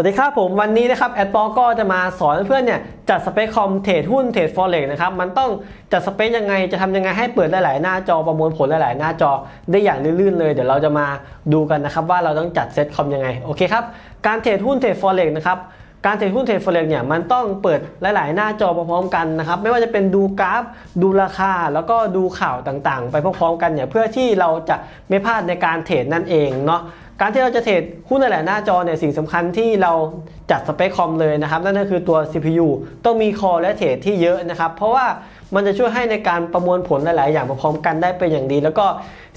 วัสดีครับผมวันนี้นะครับแอดปอก็จะมาสอนเพื่อนเนี่ยจัดสเปคคอมเทรดหุ้นเทรดฟอเร็กนะครับมันต้องจัดสเปคยังไงจะทำยังไงให้เปิดหลายๆหน้าจอประมวลผลหลายๆหน้าจอได้อย่างลื่นๆเลย เดี๋ยวเราจะมาดูกันนะครับว่าเราต้องจัดเซตคอมยังไงโอเคครับการเทรดหุ้นเทรดฟอเร็กนะครับการเทรดหุ้นเทรดฟอเร็กเนี่ยมันต้องเปิดหลาย ๆ หน้าจอพร้อมๆกันนะครับไม่ว่าจะเป็นดูกราฟ ดูราคา แล้วก็ดูข่าวต่างๆ ไปพร้อมๆกันเนี่ยเพื่อที่เราจะไม่พลาดในการเทรดนั่นเองเนาะ การที่เราจะเทรดหุ้นหลายๆหน้าจอเนี่ยสิ่งสำคัญที่เราจัดสเปคคอมเลยนะครับนั่นก็คือตัว CPU ต้องมีคอและเทรดที่เยอะนะครับเพราะว่ามันจะช่วยให้ในการประมวลผลหลาย ๆ อย่างพร้อมกันได้เป็นอย่างดี แล้วก็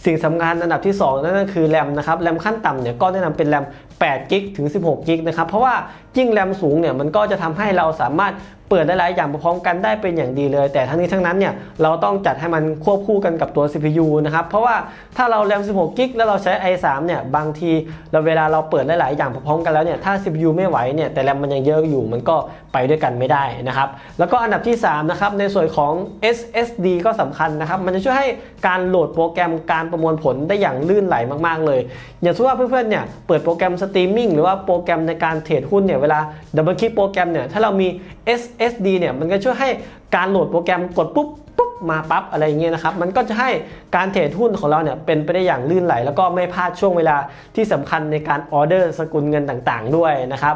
สิ่งสำคัญอันดับที่ 2 นั่นก็คือแรมนะครับแรมขั้นต่ำเนี่ยก็แนะนำเป็นแรม8กิกถึง16กิกนะครับเพราะว่ายิ่งแรมสูงเนี่ยมันก็จะทำให้เราสามารถ เปิดหลายๆอย่างพร้อมกันได้เป็นอย่างดีเลย แต่ทั้งนี้ทั้งนั้นเนี่ยเราต้องจัดให้มันควบคู่กันกับตัว CPU นะครับเพราะว่าถ้าเราแรม 16 กิกแล้วเราใช้ i3 เนี่ยบางทีเราเวลาเราเปิดหลายๆอย่างพร้อมกันแล้วเนี่ยถ้า CPU ไม่ไหวเนี่ยแต่แรมมันยังเยอะอยู่มันก็ไปด้วยกันไม่ได้นะครับแล้วก็อันดับที่3นะครับในส่วนของ SSD ก็สำคัญนะครับมันจะช่วยให้การโหลดโปรแกรมการประมวลผลได้อย่างลื่นไหลมากๆ เลย อย่างเช่นว่าเพื่อนๆเนี่ยเปิดโปรแกรมสตรีมมิ่งหรือว่าโปรแกรมในการเทรดหุ้นเนี่ยเวลาดับเบิลคลิกโปรแกรมเนี่ยถ้าเรามี SSD เนี่ยมันก็ช่วยให้การโหลดโปรแกรมกดปุ๊บปุ๊บมาปั๊บอะไรอย่างเงี้ยนะครับ มันก็จะให้การเทรดหุ้นของเราเนี่ยเป็นไปได้อย่างลื่นไหล แล้วก็ไม่พลาดช่วงเวลาที่สำคัญในการออเดอร์สกุลเงินต่างๆ ด้วยนะครับ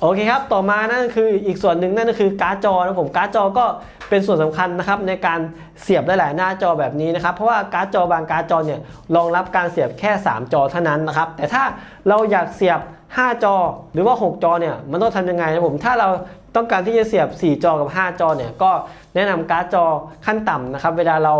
โอเคครับ ต่อมานั่นคืออีกส่วนหนึ่งนั่นก็คือการ์ดจอนะผมการ์ดจอก็เป็นส่วนสำคัญนะครับในการเสียบหลายๆหน้าจอแบบนี้นะครับเพราะว่าการ์ดจอบางการ์ดจอเนี่ยรองรับการเสียบแค่ 3 จอเท่านั้นนะครับแต่ถ้าเราอยากเสียบ 5 จอหรือว่า 6 จอเนี่ยมันต้องทำยังไงนะผมถ้าเรา ต้องการที่จะเสียบ 4 จอกับ 5 จอเนี่ยก็แนะนำการ์ดจอขั้นต่ำนะครับ เวลาเรา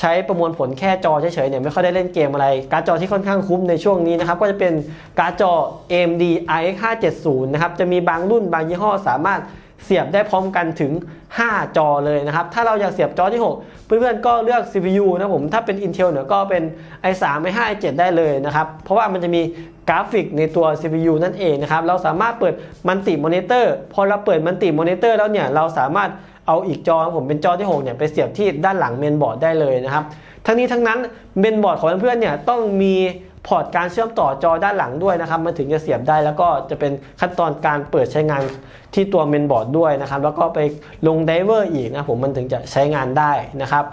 ใช้ประมวลผลแค่จอเฉยๆเนี่ยไม่ค่อยได้เล่นเกมอะไร การ์ดจอที่ค่อนข้างคุ้มในช่วงนี้นะครับ ก็จะเป็นการ์ดจอ AMD RX 570นะครับจะมีบางรุ่นบางยี่ห้อสามารถ เสียบได้พร้อมกันถึง 5 จอเลยนะครับ ถ้าเราอยากเสียบจอที่ 6 เพื่อนๆก็เลือก CPU นะผมถ้าเป็น Intel เนี่ยก็เป็น i3 i5 i7 ได้เลยนะครับ เพราะว่ามันจะมีกราฟิกในตัว CPU นั่นเองนะครับ เราสามารถเปิดมัลติมอนิเตอร์พอเราเปิดมัลติมอนิเตอร์แล้วเนี่ยเราสามารถเอาอีกจอผมเป็นจอที่ 6 เนี่ยไปเสียบที่ด้านหลังเมนบอร์ดได้เลยนะครับ ทั้งนี้ทั้งนั้นเมนบอร์ดของเพื่อนๆเนี่ยต้องมีพอร์ตการเชื่อมต่อจอด้านหลังด้วยนะครับมันถึงจะเสียบได้แล้วก็จะเป็นขั้นตอนการเปิดใช้งานที่ตัวเมนบอร์ดด้วยนะครับแล้วก็ไปลงไดเวอร์อีกนะผมมันถึงจะใช้งานได้นะครับ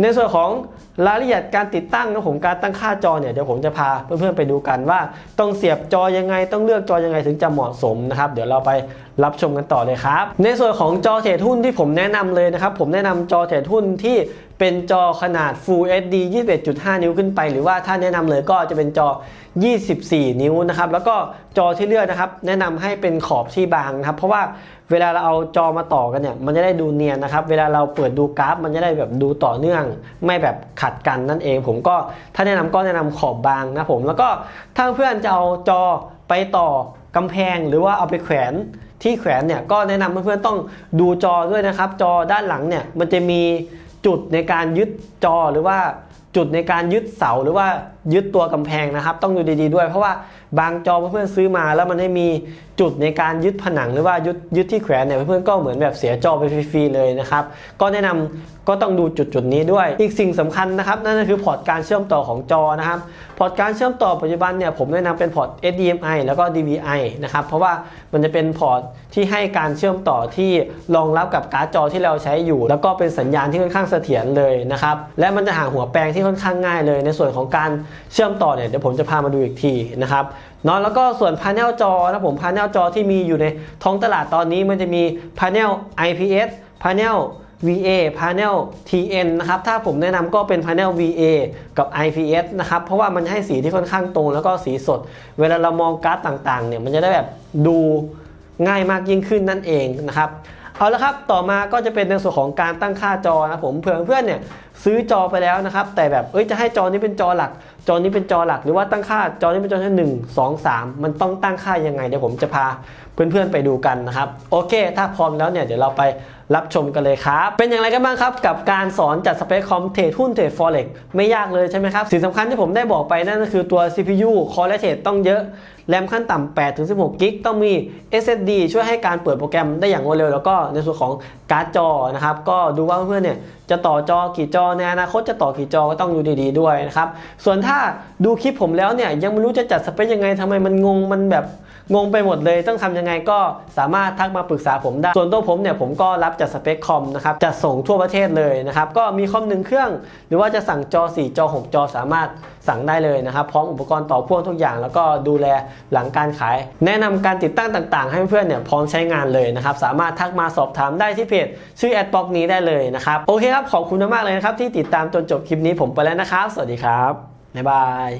ในส่วนของรายละเอียดการติดตั้งนะผมการตั้งค่าจอเนี่ยเดี๋ยวผมจะพาเพื่อนๆไปดูกันว่าต้องเสียบจอยังไง ต้องเลือกจอยังไงถึงจะเหมาะสมนะครับเดี๋ยวเราไปรับชมกันต่อเลยครับ ในส่วนของจอเทรดหุ้นที่ผมแนะนำเลยนะครับผมแนะนำจอเทรดหุ้นที่ เป็นจอขนาด Full HD 21.5 นิ้วขึ้นไป หรือว่าถ้าแนะนำเลยก็จะเป็นจอ 24 นิ้วนะครับ แล้วก็จอที่เลือกนะครับ แนะนำให้เป็นขอบที่บางนะครับ เพราะว่าเวลาเราเอาจอมาต่อกันเนี่ย มันจะได้ดูเนียนนะครับ เวลาเราเปิดดูกราฟ มันจะได้แบบดูต่อเนื่อง ไม่แบบขัดกันนั่นเอง ผมก็ถ้าแนะนำก็แนะนำขอบบางนะผม แล้วก็ถ้าเพื่อนจะเอาจอไปต่อกำแพงหรือว่าเอาไปแขวนที่แขวนเนี่ยก็แนะนำเพื่อนๆต้องดูจอด้วยนะครับ จอด้านหลังเนี่ยมันจะมี จุดในการยึดจอหรือว่า จุดในการยึดเสาหรือว่ายึดตัวกำแพงนะครับ ต้องดูดีๆด้วย เพราะว่าบางจอเพื่อนๆซื้อมาแล้วมันไม่มีจุดในการยึดผนังหรือว่ายึดยึดที่แขวนเนี่ยเพื่อนๆก็เหมือนแบบเสียจอไปฟรีๆเลยนะครับ ก็แนะนำก็ต้องดูจุดจุดๆนี้ด้วย อีกสิ่งสำคัญนะครับ นั่นก็คือพอร์ตการเชื่อมต่อของจอนะครับพอร์ตการเชื่อมต่อปัจจุบันเนี่ยผมแนะนำเป็นพอร์ต HDMI แล้วก็ DVI นะครับเพราะว่ามันจะเป็นพอร์ตที่ให้การเชื่อมต่อที่รองรับกับการ์ดจอที่เราใช้อยู่ แล้วก็เป็นสัญญาณที่ค่อนข้างเสถียรเลยนะครับและมันจะหาหัวแปลงที่ค่อนข้างง่ายเลย ในส่วนของการเชื่อมต่อเนี่ยเดี๋ยวผมจะพามาดูอีกทีนะครับเนาะแล้วก็ส่วนพา n e l จอนะผมพา n e l จอที่มีอยู่ในท้องตลาดตอนนี้มันจะมีพา n e l IPS พา n e l VA Panel TN นะครับ ถ้าผมแนะนำก็เป็น Panel VA กับ IPS นะครับ เพราะว่ามันให้สีที่ค่อนข้างตรงแล้วก็สีสด เวลาเรามองการ์ดต่างๆ เนี่ยมันจะได้แบบดูง่ายมากยิ่งขึ้นนั่นเองนะครับ เอาละครับ ต่อมาก็จะเป็นในส่วนของการตั้งค่าจอนะผมเพื่อนเพื่อนเนี่ย ซื้อจอไปแล้วนะครับ แต่แบบเอ้ยจะให้จอนี้เป็นจอหลัก จอนี้เป็นจอหลัก หรือว่าตั้งค่าจอนี้เป็นจอที่หนึ่งสองสามมันต้องตั้งค่ายังไงเดี๋ยวผมจะพาเพื่อนๆไปดูกันนะครับ โอเค ถ้าพร้อมแล้วเนี่ยเดี๋ยวเราไปรับชมกันเลยครับ เป็นอย่างไรกันบ้างครับ กับการสอนจัดสเปคคอมเทรดหุ้นเทรดฟอเร็กไม่ยากเลยใช่ไหมครับ สิ่งสำคัญที่ผมได้บอกไปนั่นก็คือตัว CPU คอและเทรดต้องเยอะ แรมขั้นต่ำ8ถึง16กิกต้องมี SSD ช่วยให้การเปิดโปรแกรมได้อย่างรวดเร็ว แล้วก็ในส่วนของการ์ดจอนะครับก็ดูว่าเพื่อนๆเนี่ยจะต่อจอกี่จอในอนาคตจะต่อกี่จอก็ต้องดูดี ๆ ด้วยนะครับ ส่วนถ้าดูคลิปผมแล้วเนี่ยยังไม่รู้จะจัดสเปคยังไงทำไมมันงงมันแบบงงไปหมดเลยต้องทำยังไงก็สามารถทักมาปรึกษาผมได้ ส่วนตัวผมเนี่ยผมก็รับจัดสเปคคอมนะครับจัดส่งทั่วประเทศเลยนะครับก็มีคอมหนึ่งเครื่อง หรือว่าจะสั่งจอ 4 จอ 6 จอสามารถสั่งได้เลยนะครับ พร้อมอุปกรณ์ต่อพ่วงทุกอย่าง แล้วก็ดูแลหลังการขาย แนะนำการติดตั้งต่างๆ ให้เพื่อนเนี่ยพร้อมใช้งานเลยนะครับสามารถทักมาสอบถามได้ที่เพจชื่อแอดบ็อกนี้ได้เลยนะครับโอเคครับขอบคุณมากเลยนะครับที่ติดตามจนจบคลิปนี้ผมไปแล้วนะครับ สวัสดีครับ บ๊ายบาย